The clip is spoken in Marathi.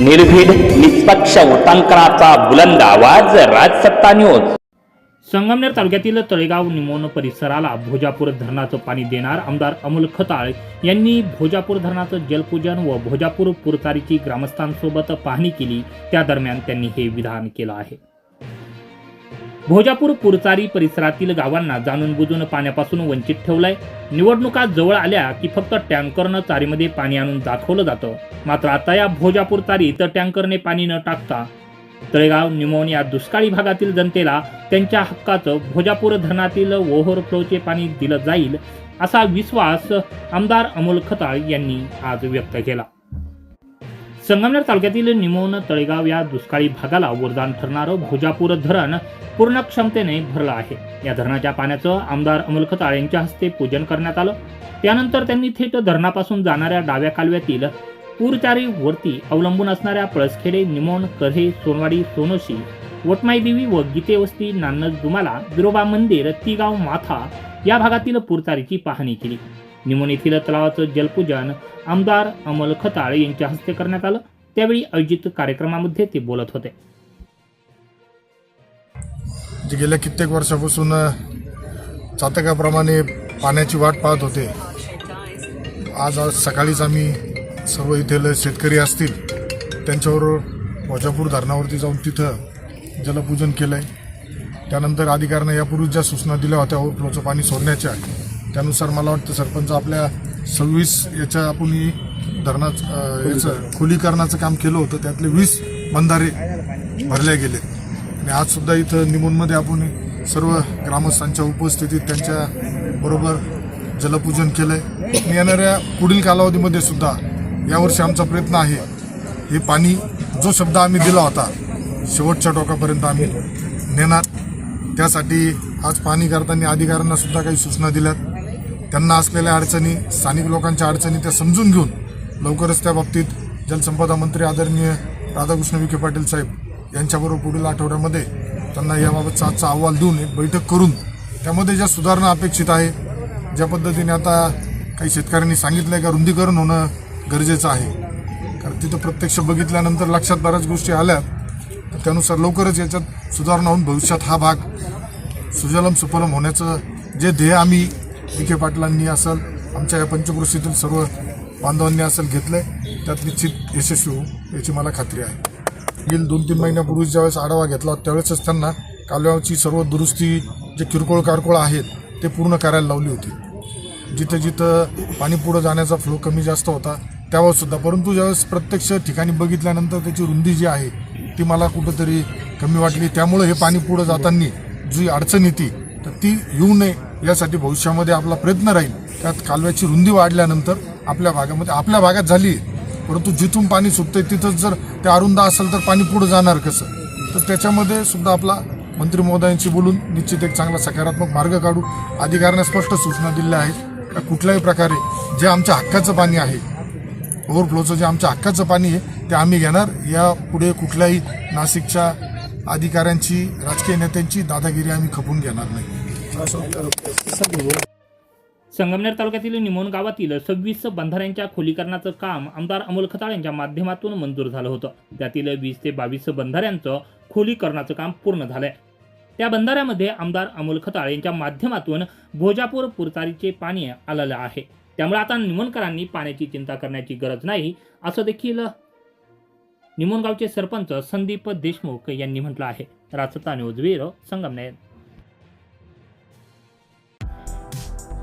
निर्भीड निष्पक्ष उटांकनाचा बुलंद आवाज राजसत्ता न्यूज संगमनेर तालुक्यातील तळेगाव निमोन परिसराला भोजापूर धरणाचं पाणी देणार आमदार अमोल खताळ यांनी भोजापूर धरणाचं जलपूजन व भोजापूर पुरतारीची ग्रामस्थांसोबत पाहणी केली. त्या दरम्यान त्यांनी हे विधान केलं आहे. भोजापूर पुरचारी परिसरातील गावांना जाणून बुजून पाण्यापासून वंचित ठेवलंय. निवडणुका जवळ आल्या की फक्त टँकरनं चारीमध्ये पाणी आणून दाखवलं जातं. मात्र आता या भोजापूर चारीत टँकरने पाणी न टाकता. तळेगाव निमोन या दुष्काळी भागातील जनतेला त्यांच्या हक्काचं भोजापूर धरणातील ओव्हरफ्लोचे पाणी दिलं जाईल असा विश्वास आमदार अमोल खताळ यांनी आज व्यक्त केला. संगमनेर तालुक्यातील निमोन तळेगाव या दुष्काळी भागाला वरदान ठरणारं भोजापूर धरण पूर्ण क्षमतेने भरलं आहे. या धरणाच्या पाण्याचं आमदार अमोल खताळ यांच्या हस्ते पूजन करण्यात आलं. त्यानंतर त्यांनी थेट धरणापासून जाणाऱ्या डाव्या कालव्यातील पूरचारी वरती अवलंबून असणाऱ्या पळसखेडे निमोन कऱ्हे सोनवाडी सोनोशी वटमाई देवी व गीतेवस्ती नान्नज दुमाला बिरोबा मंदिर तिगाव माथा या भागातील पूरचारीची पाहणी केली. निमोन येथील तलावाचं जलपूजन आमदार अमल खताळ यांच्या हस्ते करण्यात आलं. त्यावेळी आयोजित कार्यक्रमामध्ये ते बोलत होते. जे गेल्या कित्येक वर्षापासून चातकाप्रमाणे पाण्याची वाट पाहत होते. आज आज सकाळीच आम्ही सर्व इथले शेतकरी असतील त्यांच्याबरोबर वजापूर धरणावरती जाऊन तिथं जलपूजन केलं आहे त्यानंतर अधिकाऱ्यांना यापूर्वी ज्या सूचना दिल्या होत्या ओव्हरफ्लोचं पाणी सोडण्याच्या त्यानुसार मला वाटतं सरपंच आपल्या सव्वीस याच्या आपण धरणाचं याचं खोलीकरणाचं काम केलं होतं त्यातले वीस बंधारे भरले गेले. आणि आज सुद्धा इथं निमूनमध्ये आपण सर्व ग्रामस्थांच्या उपस्थितीत त्यांच्या बरोबर जलपूजन केलंय. आणि येणाऱ्या पुढील कालावधीमध्ये सुद्धा यावर्षी आमचा प्रयत्न आहे हे पाणी जो शब्द आम्ही दिला होता शेवटच्या टोकापर्यंत आम्ही नेणार. त्यासाठी आज पाणी करताना अधिकाऱ्यांना सुद्धा काही सूचना दिल्यात. त्यांना असलेल्या अडचणी स्थानिक लोकांच्या अडचणी त्या समजून घेऊन लवकरच त्या बाबतीत जलसंपदा मंत्री आदरणीय राधाकृष्ण विखे पाटील साहेब यांच्याबरोबर पुढील आठवड्यामध्ये त्यांना याबाबतचा आजचा अहवाल देऊन एक बैठक करून त्यामध्ये ज्या सुधारणा अपेक्षित आहे ज्या पद्धतीने आता काही शेतकऱ्यांनी सांगितलं आहे का रुंदीकरण होणं गरजेचं आहे. कारण तिथं प्रत्यक्ष बघितल्यानंतर लक्षात बऱ्याच गोष्टी आल्या. तर त्यानुसार लवकरच याच्यात सुधारणा होऊन भविष्यात हा भाग सुजलम सुफलम होण्याचं जे ध्येय आम्ही विखे पाटलांनी असेल आमच्या या पंचकृषीतील सर्व बांधवांनी असेल आहे त्यात निश्चित यशस्वी होऊ याची मला खात्री आहे. गेली दोन तीन महिन्यापूर्वी ज्यावेळेस आढावा घेतला त्यावेळेसच त्यांना कालव्याची सर्व दुरुस्ती जे किरकोळ कारकोळ आहेत ते पूर्ण करायला लावली होती. जिथं जिथं पाणी पुढं जाण्याचा फ्लो कमी जास्त होता त्यावर परंतु ज्यावेळेस प्रत्यक्ष ठिकाणी बघितल्यानंतर त्याची रुंदी जी आहे ती मला कुठंतरी कमी वाटली. त्यामुळं हे पाणी पुढं जाताना जी अडचण येते तर ती येऊ नये यासाठी भविष्यामध्ये आपला प्रयत्न राहील. त्यात कालव्याची रुंदी वाढल्यानंतर आपल्या भागामध्ये आपल्या भागात झाली. परंतु जिथून पाणी सुटतंय तिथंच जर ते अरुंद असेल तर पाणी पुढं जाणार कसं? तर त्याच्यामध्ये सुद्धा आपला मंत्री महोदयांशी बोलून निश्चित एक चांगला सकारात्मक मार्ग काढू. अधिकाऱ्यांना स्पष्ट सूचना दिल्या आहेत का कुठल्याही प्रकारे जे आमच्या हक्काचं पाणी आहे ओव्हरफ्लोचं जे आमच्या हक्काचं पाणी आहे ते आम्ही घेणार. या पुढे कुठल्याही नाशिकच्या अधिकाऱ्यांची राजकीय नेत्यांची दादागिरी आम्ही खपून घेणार नाही. संगमनेर तालुक्यातील निमोन गावातील सव्वीस बंधाऱ्यांच्या खोलीकरणाचं काम आमदार अमोल खताळ यांच्या माध्यमातून मंजूर झालं होतं. त्यातील वीस ते बावीस बंधाऱ्यांचं खोलीकरणाचं काम पूर्ण झालंय. त्या बंधाऱ्यामध्ये आमदार अमोल खताळ यांच्या माध्यमातून भोजापूर पुरतारीचे पाणी आलेलं आहे. त्यामुळे आता निमोणकरांनी पाण्याची चिंता करण्याची गरज नाही असं देखील निमोणगावचे सरपंच संदीप देशमुख यांनी म्हटलं आहे. Rajsatta news bureau Sangamner.